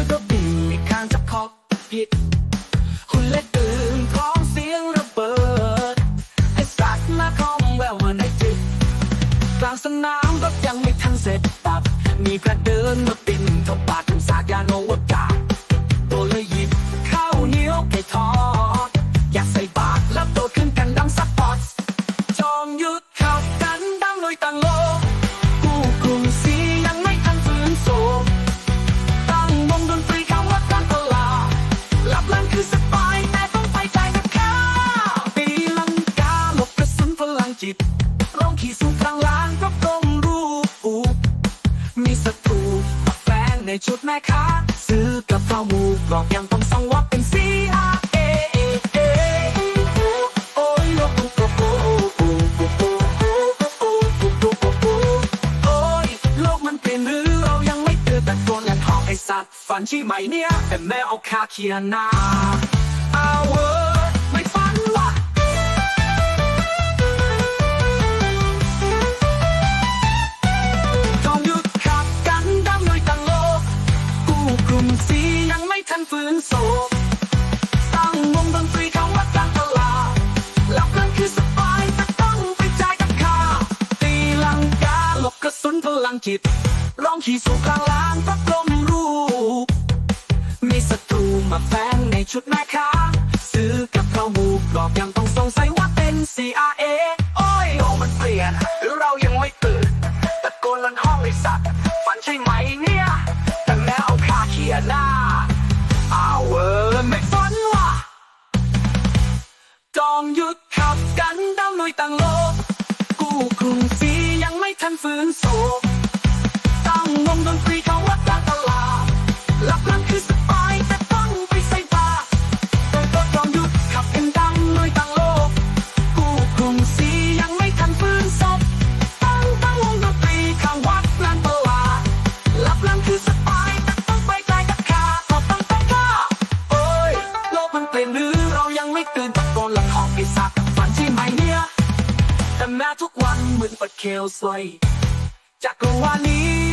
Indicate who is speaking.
Speaker 1: อก็ปีกางจะคอกผิดหุ่เล็กตื่ท้อมเสียงระเบิดอ้สัตมาคองแววมาในจิตกลางสนามรถยังไม่ทันเสร็จตับ มีกระเดิน ลงขี่สูงข้างล่างก็ตรงรูปมีศัตรูแฟนในชุดแม่ค้าซื้อกระเพราหมูกรอบยังต้องส่งว่าเป็น C A A A โอ้โลกมันเป็นหรือเรายังไม่เตือแต่โดนแหลกองไอสัตว์ฝันชี้ใหม่เนี่ยแต่แม่เอาคาเคียนา ฟื้นโศกตั้งวงดนตรีเขาวัดกลางตลาดแล้วกันคือสบายแต่ต้องไปจ่ายกับค่าตีลังกาหลบกระสุนพลังจิตร้องขี่สู่กลางลานพระกลมรูป มีศัตรูมาแฝงในชุดแม่ค้าซื้อกับข้าวหมูกรอบยังต้องสงสัยว่าเป็น CRA โอ้ยโอ้มันเปลี่ยน หรือเรายังไม่ตื่นตะโกนลันห้องไอสัตว์ฝันใช่ไหมเนี่ยแต่แม่เอาคาเขียนหน้า องหยุดขับกันดาวลุยต่างโลก กู้กรุงศรียังไม่ทันฟื้นโแม้ทุกวันเหมือนเปิดเคลสไลจากกวานี้